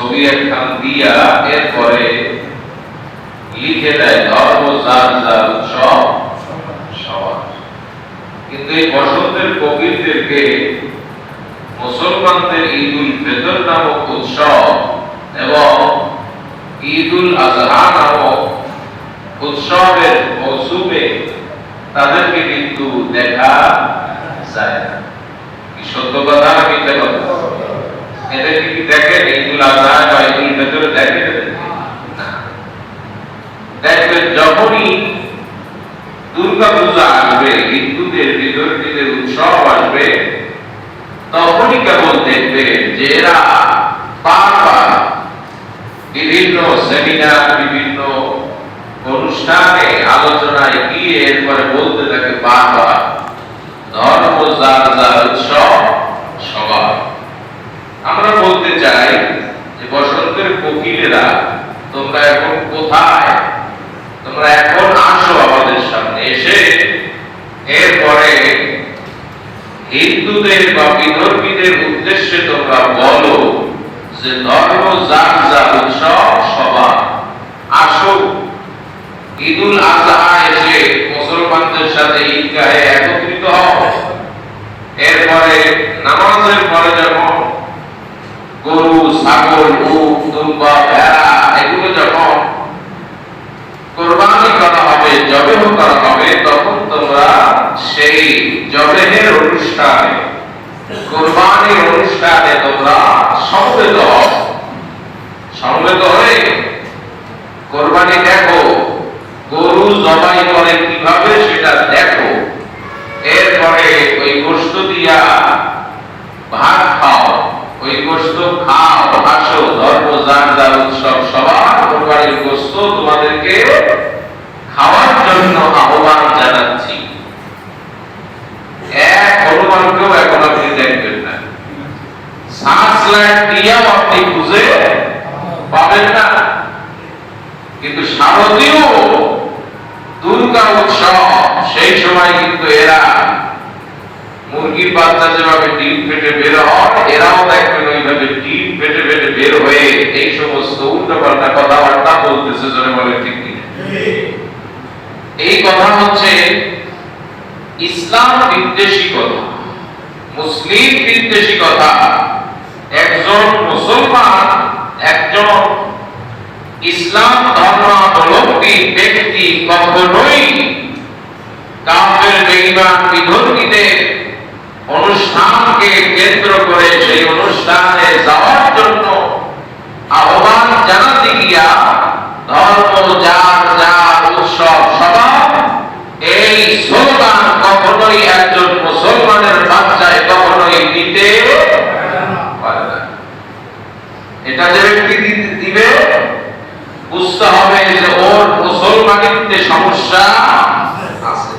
ছবি একখান দিয়া এরপরে লিখে দেয়, ধর্ম যার যার উৎসব সবার কিন্তু এই বসন্তের কবিরদেরকে মুসলমানদের ঈদ উল ফিতর নামক উৎসব এবং ঈদ উল আজহা নামক উৎসবের মৌসুমে তাদেরকে কিন্তু দেখা যায় না কি সত্য কথা না মিথ্যা কথা এদেরকে কি দেখেন উল আজহা বা উল ফিতর দেখেন দেখবেন যখনই দুর্গা পূজা আসবে হিন্দুদের বিদর্মীদের উৎসব আসবে, তখনই কেবল দেখবে যে বারবার বিভিন্ন সেমিনার বিভিন্ন অনুষ্ঠানে আলোচনায় গিয়ে এরপরে বলতে থাকে বারবার ধর্ম যার যার উৎসব সবার আমরা বলতে চাই যে বসন্তের কোকিলেরা, তোমরা এখন কোথায়? তোমরা এখন আসো আমাদের সামনে এসে। এরপরে হিন্দুদের বা বিধর্মীদের উদ্দেশ্যে তোমরা বলো যে ধর্ম, যার যার উৎসব সবার আসো। ঈদুল আজহা এসে মুসলমানদের সাথে ঈদগাহে একত্রিত হও। এরপরে নামাজের পরে যখন গরু ছাগল উট দুম্বা ভেড়া এগুলো যখন কোরবানি করা হবে জবেহ করা হবে তখন তোমরা সেই জবেহের অনুষ্ঠানে কোরবানির অনুষ্ঠানে তোমরা সমবেত হও সমবেত হয়ে কোরবানি দেখো গরু জবাই করে কীভাবে সেটা দেখো এরপরে ওই গোস্ত দিয়া ভাত খাও ওই গোস্ত তোমাদেরকে খাওয়ার জন্য আহ্বান জানাচ্ছি। এক হনুমানকেও এখন আপনি দেখবেন না। দিয়েও আপনি খুঁজে পাবেন না। কিন্তু শারদীয় দুর্গা উৎসব, সেই সময় কিন্তু এরা মুরগির বাচ্চা যেভাবে ডিম ফেটে বের হয়, এরাও দেখবেন ওইভাবে ডিম ফেটে ফেটে বের হয়ে এই সমস্ত উল্টোপাল্টা কথাবার্তা বলতেছে জনে বলে ঠিক এই কথা হচ্ছে ইসলাম বিদ্বেষী কথা মুসলিম বিদ্বেষী কথা একজন মুসলমান, একজন ইসলাম ধর্মাবলম্বী ব্যক্তি কখনোই কাফের, বেঈমান, বিধর্মীদের অনুষ্ঠানকে কেন্দ্র করে সেই অনুষ্ঠানে যাওয়ার জানাতে গিয়া ধর্ম উৎসব এই কখনোই একজন মুসলমানের বাচ্চায় কখনোই দিতে এটা যে ব্যক্তি দিবে, বুঝতে হবে যে ওর মুসলমানিতে সমস্যা আছে।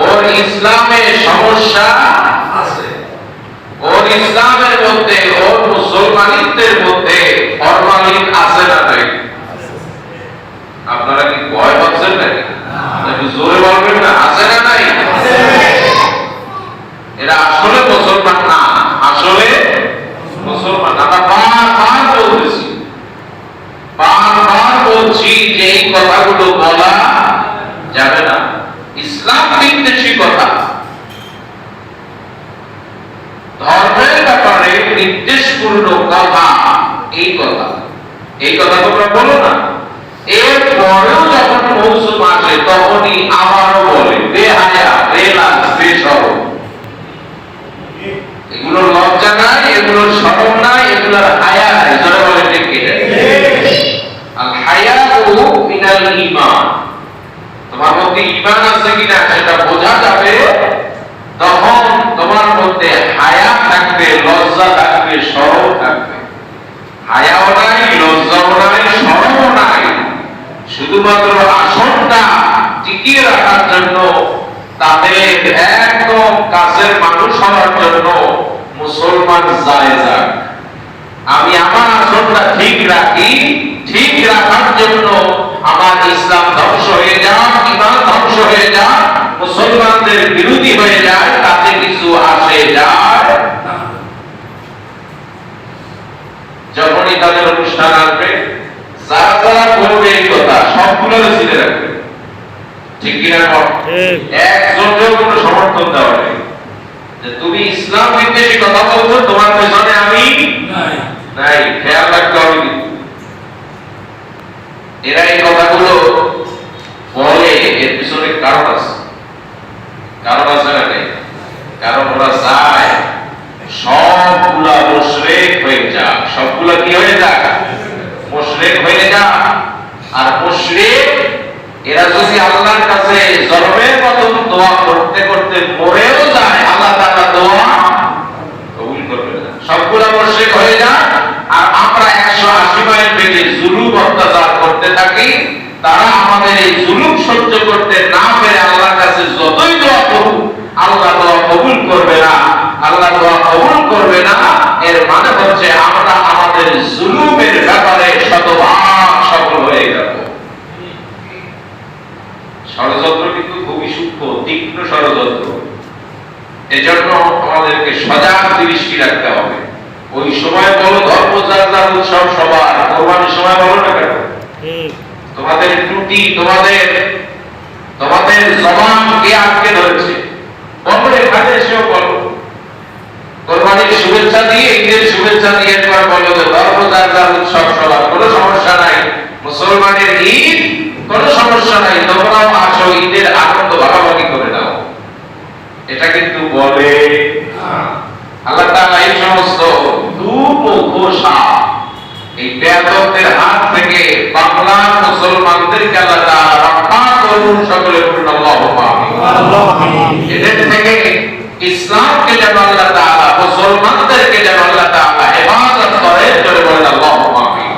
ওর ইসলামে সমস্যা আছে। ওর ইসলামের মধ্যে, ওর মুসলমানিত্বের মধ্যে ফরমালিন আছে না নাই আপনারা কি ভয় পাচ্ছেন নাকি একটু জোরে বলবেন না আছে না নাই এরা আসলে মুসলমান না আসলে মুসলমান আমরা বারবার বলতেছি বারবার বলছি যে এই কথাগুলো বলা যাবে না ইসলাম বিদ্বেষী কথা ধর্মের ব্যাপারে নির্দেশপূর্ণ কথা এই কথা। এই কথা তোমরা বলো না। এর যখন মৌসুম আসে, তখনই আবারও বলে বেহায়া বেলাস বেসরম এগুলোর লজ্জা নাই, এগুলোর শরম নাই, এগুলোর হায়া নাই। যারা বলে, ঠিক কিনা আল হায়াউ মিনাল ঈমান। তোমার মধ্যে ঈমান আছে কিনা সেটা বোঝা যাবে। তখন তোমার মধ্যে হায়া থাকবে, লজ্জা থাকবে। শরম থাকবে। হায়াও নাই, লজ্জাও নাই নাই। শুধুমাত্র আসনটা টিকিয়ে রাখার জন্য, তাদের একদম কাছের মানুষ হওয়ার জন্য মুসলমান যায় যাক। আমি আমার আসনটা ঠিক রাখি, ঠিক রাখার জন্য আমার ইসলাম ধ্বংস হয়ে যাক ইমান ধ্বংস হয়ে যাক মুসলমানদের বিরোধী হয়ে যায় তাতে কিছু আসে যায় না। যখনই তাদের অনুষ্ঠান আসবে যারা যারা বলবে এই কথা সবগুলো চিনে রাখবে। ঠিক কিনা একজনকেও কোনো সমর্থন দেওয়া নেই। যে তুমি ইসলাম বিদ্বেষী কথা বলছো তোমার পেছনে আমি নাই। খেয়াল রাখতে হবে এরা এই কথাগুলো বলে এর পিছনে কারণ আছে। কারণ আছে না নেই? কারণ ওরা চায় সবগুলা মুশরিক হয়ে যাক। সবগুলা কি হয়ে যাক? মুশরিক হয়ে যাক। আর এরা যদি আল্লাহর কাছে মতন দোয়া করতে করতে যায়, আল্লাহ দোয়া কবুল করবে সবগুলা হয়ে আর আমরা 180 মাইল অত্যাচার করতে থাকি, তারা আমাদের এই জুলুম সহ্য করতে না পেরে আল্লাহর কাছে যতই দোয়া করুক, আল্লাহ দোয়া কবুল করবে না। আল্লাহ দোয়া কবুল করবে না, এর মানে হচ্ছে আমরা আমাদের জুলুমের ব্যাপারে শতভাগ সফল হয়ে যাব ষড়যন্ত্র কিন্তু খুবই সূক্ষ্ম তীক্ষ্ণ ষড়যন্ত্র। এজন্য আমাদেরকে সজাগ দৃষ্টি রাখতে হবে। ওই সময় বলো ধর্মযাত্রার উৎসব সবার কোরবানির সময় বলো না কেন? তোমাদের ত্রুটি তোমাদের তোমাদের জবান কে আটকে বলে। আল্লাহ তাআলা এই সমস্ত দুমুখ সাপ এই বেদকদের হাত থেকে বাংলার মুসলমানদেরকে আল্লাহ তাআলা রক্ষা করুন সকলে বলুন আল্লাহু আমিন এদের থেকে ইসলামকে যেন আল্লাহ তাআলা মুসলমানদেরকে যেন আল্লাহ তাআলা হেফাজত করে বলেন আল্লাহু আমিন